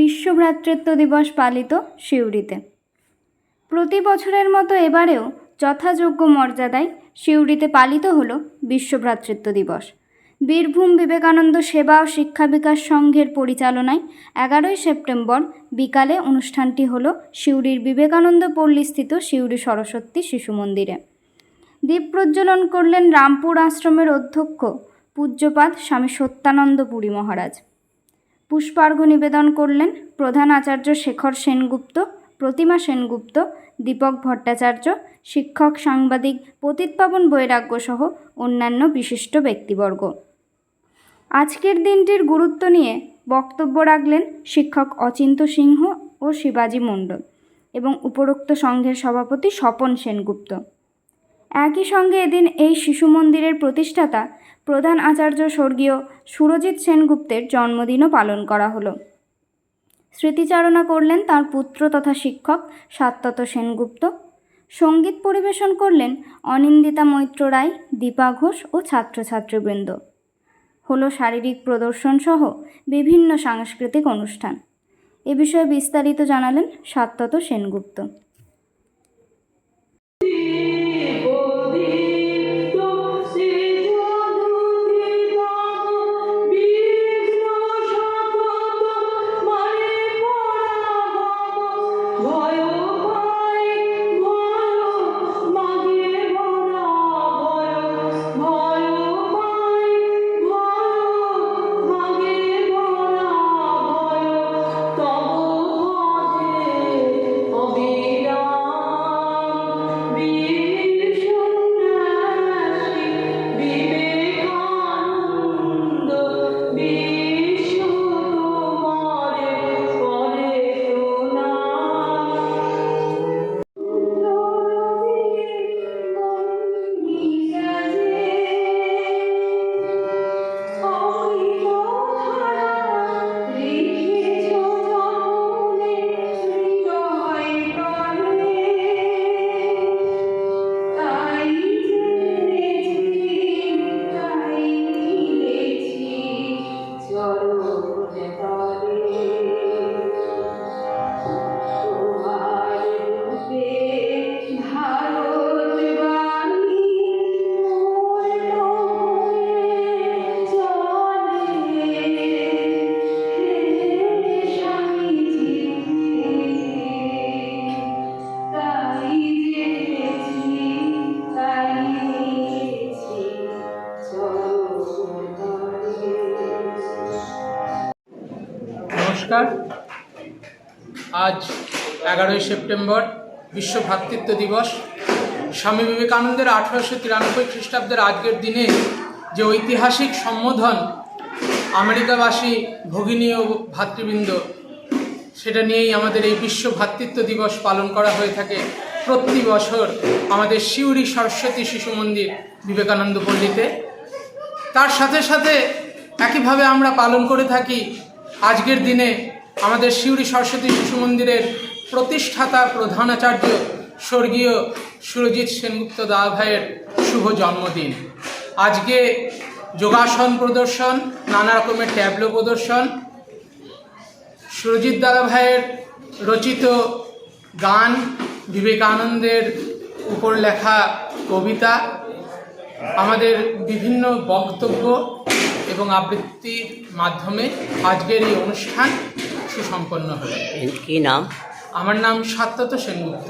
বিশ্ব ভ্রাতৃত্ব দিবস পালিত সিউড়িতে প্রতি বছরের মতো এবারেও যথাযোগ্য মর্যাদায় সিউড়িতে পালিত হলো বিশ্ব ভ্রাতৃত্ব দিবস। বীরভূম বিবেকানন্দ সেবা ও শিক্ষা বিকাশ সংঘের পরিচালনায় এগারোই সেপ্টেম্বর বিকালে অনুষ্ঠানটি হলো সিউড়ির বিবেকানন্দ পল্লীস্থিত সিউড়ি সরস্বতী শিশু মন্দিরে। দ্বীপ প্রজ্বলন করলেন রামপুর আশ্রমের অধ্যক্ষ পূজ্যপাদ স্বামী সত্যানন্দ পুরী মহারাজ। পুষ্পার্ঘ্য নিবেদন করলেন প্রধান আচার্য শেখর সেনগুপ্ত, প্রতিমা সেনগুপ্ত, দীপক ভট্টাচার্য, শিক্ষক সাংবাদিক পতিতপাবন বৈরাগ্য সহ অন্যান্য বিশিষ্ট ব্যক্তিবর্গ। আজকের দিনটির গুরুত্ব নিয়ে বক্তব্য রাখলেন শিক্ষক অচিন্ত সিংহ ও শিবাজী মণ্ডল এবং উপরোক্ত সংঘের সভাপতি স্বপন সেনগুপ্ত। একই সঙ্গে এদিন এই শিশু মন্দিরের প্রতিষ্ঠাতা প্রধান আচার্য স্বর্গীয় সুরজিৎ সেনগুপ্তের জন্মদিনও পালন করা হলো। স্মৃতিচারণা করলেন তার পুত্র তথা শিক্ষক সাত্তত সেনগুপ্ত। সংগীত পরিবেশন করলেন অনিন্দিতা মৈত্র রায়, দীপা ঘোষ ও ছাত্রছাত্রীবৃন্দ। হলো শারীরিক প্রদর্শন সহ বিভিন্ন সাংস্কৃতিক অনুষ্ঠান। এ বিষয়ে বিস্তারিত জানালেন সাত্তত সেনগুপ্ত। Royal নমস্কার। আজ এগারোই সেপ্টেম্বর বিশ্ব ভ্রাতৃত্ব দিবস। স্বামী বিবেকানন্দের আঠারোশো তিরানব্বই খ্রিস্টাব্দের আজকের দিনে যে ঐতিহাসিক সম্বোধন আমেরিকাবাসী ভগিনী ও ভাতৃবৃন্দ, সেটা নিয়েই আমাদের এই বিশ্ব ভ্রাতৃত্ব দিবস পালন করা হয়ে থাকে। প্রতি বছর আমাদের শিউরি সরস্বতী শিশু মন্দির বিবেকানন্দ পল্লীতে। তার সাথে সাথে একইভাবে আমরা পালন করে থাকি আজকের দিনে আমাদের শিউরি সরস্বতী শিশু মন্দিরের প্রতিষ্ঠাতা প্রধানাচার্য স্বর্গীয় সুরজিৎ সেনগুপ্ত দাদা ভাইয়ের শুভ জন্মদিন। আজকে যোগাসন প্রদর্শন, নানা রকমের ট্যাবলো প্রদর্শন। সুরজিৎ দাদা ভাইয়ের রচিত গান, বিবেকানন্দের উপর লেখা কবিতা, আমাদের বিভিন্ন বক্তব্য এবং আবৃত্তির মাধ্যমে আজকের এই অনুষ্ঠান সুসম্পন্ন হবে কি নাম? আমার নাম সাত্যত সেনগুপ্ত।